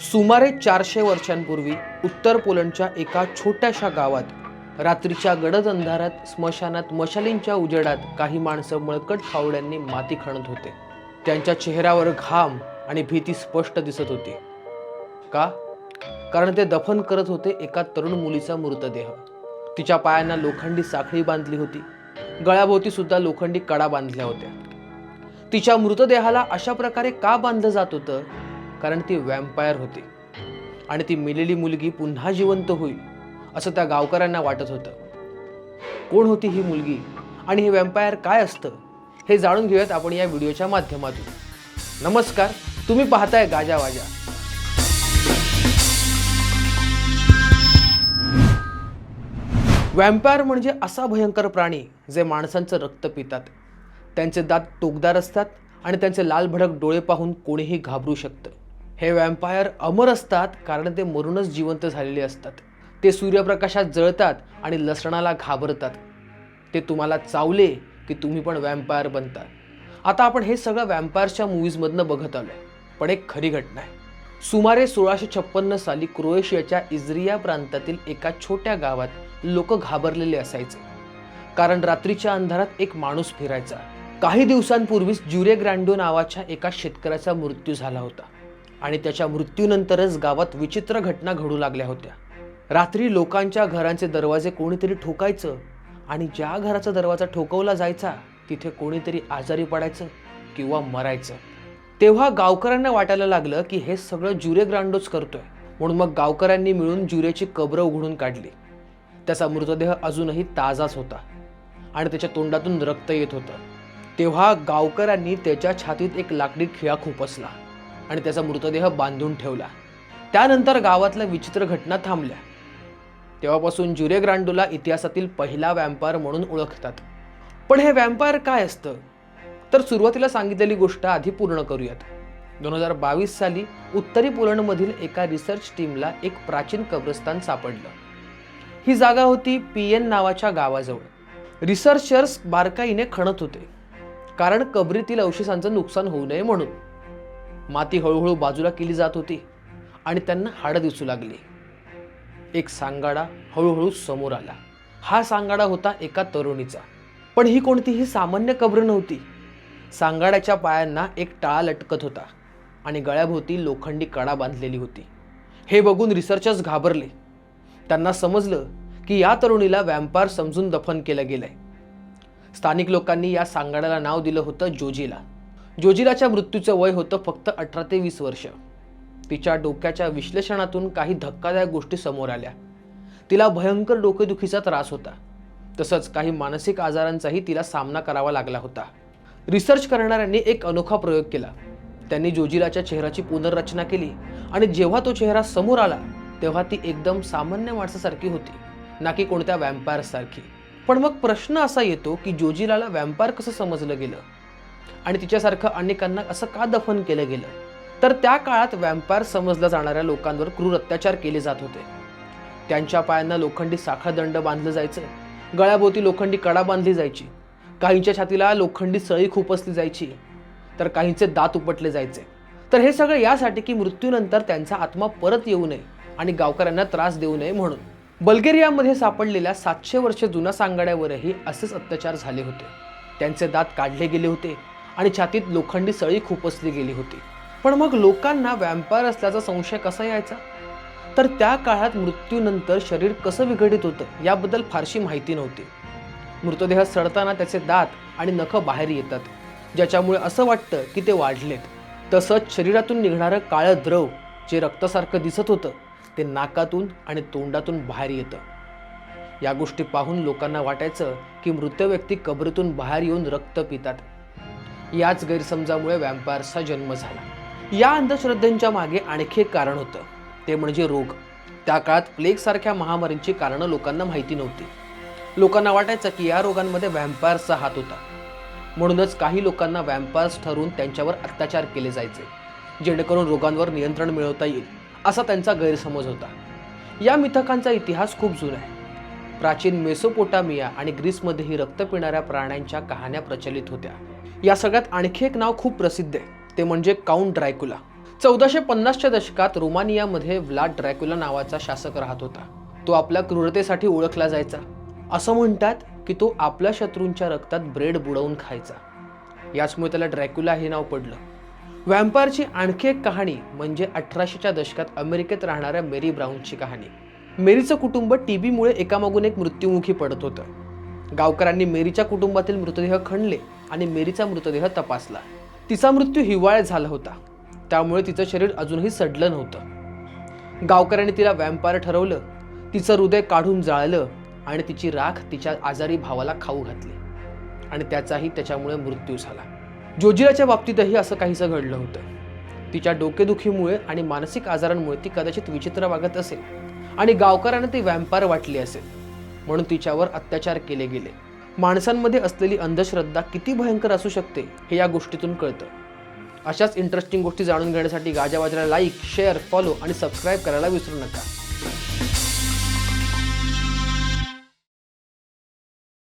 सुमारे चारशे वर्षांपूर्वी उत्तर पोलंडच्या एका छोट्याशा गावात रात्रीच्या गडद अंधारात स्मशानात मशालींच्या उजेडात काही माणसं मळकट फावड्यांनी माती खणत होते. त्यांच्या चेहऱ्यावर घाम आणि भीती स्पष्ट दिसत होती. का? कारण ते दफन करत होते एका तरुण मुलीचा मृतदेह. तिच्या पायांना लोखंडी साखळी बांधली होती. गळ्याभोवती सुद्धा लोखंडी कडा बांधल्या होत्या. तिच्या मृतदेहाला अशा प्रकारे का बांधलं जात होतं? कारण ती वॅम्पायर होती. आणि ती मेलेली मुलगी पुन्हा जिवंत होईल असं त्या गावकऱ्यांना वाटत होतं. कोण होती ही मुलगी आणि हे वॅम्पायर काय असतं हे जाणून घेऊयात आपण या व्हिडिओच्या माध्यमातून. नमस्कार तुम्ही पाहताय गाजा वाजा. वॅम्पायर म्हणजे असा भयंकर प्राणी जे माणसांचं रक्त पितात. त्यांचे दात टोकदार असतात आणि त्यांचे लाल भडक डोळे पाहून कोणीही घाबरू शकतं. हे वॅम्पायर अमर असतात कारण ते मरूनच जिवंत झालेले असतात. ते सूर्यप्रकाशात जळतात आणि लसणाला घाबरतात. ते तुम्हाला चावले की तुम्ही पण वॅम्पायर बनता. आता आपण हे सगळं वॅम्पायरच्या मूवीजमधनं बघत आलोय. पण एक खरी घटना आहे. सुमारे सोळाशे छप्पन्न साली क्रोएशियाच्या इझ्रिया प्रांतातील एका छोट्या गावात लोक घाबरलेले असायचे. कारण रात्रीच्या अंधारात एक माणूस फिरायचा. काही दिवसांपूर्वीच ज्युरे ग्रँडो नावाच्या एका शेतकऱ्याचा मृत्यू झाला होता. आणि त्याच्या मृत्यूनंतरच गावात विचित्र घटना घडू लागल्या होत्या. रात्री लोकांच्या घरांचे दरवाजे कोणीतरी ठोकायचं आणि ज्या घराचा दरवाजा ठोकवला जायचा तिथे कोणीतरी आजारी पडायचं किंवा मरायचं. तेव्हा गावकऱ्यांना वाटायला लागलं की हे सगळं जुरे ग्रांडोच करतोय. म्हणून मग गावकऱ्यांनी मिळून जुरेची कब्र उघडून काढली. त्याचा मृतदेह अजूनही ताजाच होता आणि त्याच्या तोंडातून रक्त येत होतं. तेव्हा गावकऱ्यांनी त्याच्या छातीत एक लाकडी खिळा खुपसला. आणि त्याचा मृतदेह बांधून ठेवला. त्यानंतर गावातल्या विचित्र घटना थांबल्या. तेव्हापासून जुरे ग्रांडूला इतिहासातील पहिला व्यापार म्हणून ओळखतात. पण हे व्यापार काय असतं? तर सुरुवातीला सांगितलेली गोष्ट आधी पूर्ण करूयात. दोन हजार बावीस साली उत्तरी पोलंडमधील एका रिसर्च टीमला एक प्राचीन कब्रस्तान सापडलं. ही जागा होती पी एन नावाच्या गावाजवळ. रिसर्चर्स बारकाईने खणत होते. कारण कबरीतील अवशेषांचं नुकसान होऊ नये म्हणून. माती हळूहळू बाजूला केली जात होती आणि त्यांना हाडं दिसू लागली. एक सांगाडा हळूहळू समोर आला. हा सांगाडा होता एका तरुणीचा पण ही कोणतीही सामान्य कब्र नव्हती. सांगाड्याच्या पायांना एक टाळा लटकत होता आणि गळ्याभोवती लोखंडी कडा बांधलेली होती. हे बघून रिसर्चर्स घाबरले. त्यांना समजलं की या तरुणीला व्यापार समजून दफन केलं गेलंय. स्थानिक लोकांनी या सांगाड्याला नाव दिलं होतं जोजीला. जोजिलाच्या मृत्यूचं वय होतं फक्त अठरा ते वीस वर्ष. तिच्या डोक्याच्या विश्लेषणातून काही धक्कादायक गोष्टी समोर आल्या. तिला भयंकर डोकेदुखीचा त्रास होता. तसंच काही मानसिक आजारांचाही तिला सामना करावा लागला होता. रिसर्च करणाऱ्यांनी एक अनोखा प्रयोग केला. त्यांनी जोजिलाच्या चेहऱ्याची पुनर्रचना केली आणि जेव्हा तो चेहरा समोर आला तेव्हा ती एकदम सामान्य माणसासारखी होती ना की कोणत्या वॅम्पायरसारखी पण मग प्रश्न असा येतो की जोजिलाला वॅम्पायर कसं समजलं गेलं? आणि तिच्यासारखं अनेकांना असं का दफन केलं गेलं? तर त्या काळात वॅम्पायर समजल्या जाणाऱ्या लोकांवर क्रूर अत्याचार केले जात होते. त्यांच्या पायांना लोखंडी साखळदंड बांधलं जायचं गळ्याभोवती लोखंडी कडा बांधली जायची काहींच्या छातीला लोखंडी सळी खुपसली जायची तर काहींचे दात उपटले जायचे. तर हे सगळं यासाठी की मृत्यूनंतर त्यांचा आत्मा परत येऊ नये आणि गावकऱ्यांना त्रास देऊ नये म्हणून. बल्गेरियामध्ये सापडलेल्या सातशे वर्ष जुन्या सांगाड्यावरही असेच अत्याचार झाले होते. त्यांचे दात काढले गेले होते. आणि छातीत लोखंडी सळी खुपसली गेली होती. पण मग लोकांना वॅम्पायर असल्याचा संशय कसा यायचा? तर त्या काळात मृत्यूनंतर शरीर कसं विघटित होतं याबद्दल फारशी माहिती नव्हती. मृतदेह सडताना त्याचे दात आणि नखं बाहेर येतात ज्याच्यामुळे असं वाटतं की ते वाढलेत. तसंच शरीरातून निघणारं काळं द्रव जे रक्तासारखं दिसत होतं ते नाकातून आणि तोंडातून बाहेर येतं. या गोष्टी पाहून लोकांना वाटायचं की मृत व्यक्ती कबरीतून बाहेर येऊन रक्त पितात. याच गैरसमजामुळे वॅम्पायर्सचा जन्म झाला. या अंधश्रद्धेच्या मागे आणखी एक कारण होतं. ते म्हणजे रोग. त्या काळात प्लेग सारख्या महामारींची कारणं लोकांना माहिती नव्हती. लोकांना वाटायचं की या रोगांमध्ये वॅम्पायर्सचा हात होता. म्हणूनच काही लोकांना व्हॅम्पायर्स ठरवून त्यांच्यावर अत्याचार केले जायचे जेणेकरून रोगांवर नियंत्रण मिळवता येईल असा त्यांचा गैरसमज होता. या मिथकांचा इतिहास खूप जुना आहे. प्राचीन मेसोपोटामिया आणि ग्रीसमध्येही रक्त पिणाऱ्या प्राण्यांच्या कहाण्या प्रचलित होत्या. या सगळ्यात आणखी एक नाव खूप प्रसिद्ध आहे ते म्हणजे काउंट ड्रायकुला चौदाशे पन्नासच्या दशकात रोमानियामध्ये व्लाड ड्रॅक्युला नावाचा शासक राहत होता. तो आपल्या क्रूरतेसाठी ओळखला जायचा. असं म्हणतात की तो आपल्या शत्रूंच्या रक्तात ब्रेड बुडवून खायचा. याचमुळे त्याला ड्रॅक्युला हे नाव पडलं. व्हॅम्पायरची आणखी एक कहाणी म्हणजे अठराशेच्या दशकात अमेरिकेत राहणाऱ्या मेरी ब्राऊनची कहाणी. मेरीचं कुटुंब टी बीमुळे एकामागून एक मृत्युमुखी पडत होतं. गावकऱ्यांनी मेरीच्या कुटुंबातील मृतदेह खणले आणि मेरीचा मृतदेह तपासला. तिचा मृत्यू हिवाळ्यात झाला होता. त्यामुळे तिचं शरीर अजूनही सडलं नव्हतं. गावकऱ्यांनी तिला व्यायामपार ठरवलं. तिचं हृदय काढून जाळलं आणि तिची राख तिच्या आजारी भावाला खाऊ घातली. आणि त्याचाही त्याच्यामुळे मृत्यू झाला. जोजिराच्या बाबतीतही असं काहीसं घडलं होतं. तिच्या डोकेदुखीमुळे आणि मानसिक आजारांमुळे ती कदाचित विचित्र वागत असेल. आणि गावकऱ्यांना ती व्हॅम्पायर वाटली असेल. म्हणून तिच्यावर अत्याचार केले गेले. माणसांमध्ये असलेली अंधश्रद्धा किती भयंकर असू शकते हे या गोष्टीतून कळतं. अशाच इंटरेस्टिंग गोष्टी जाणून घेण्यासाठी गाजावाजाला लाईक शेअर फॉलो आणि सबस्क्राईब करायला विसरू नका.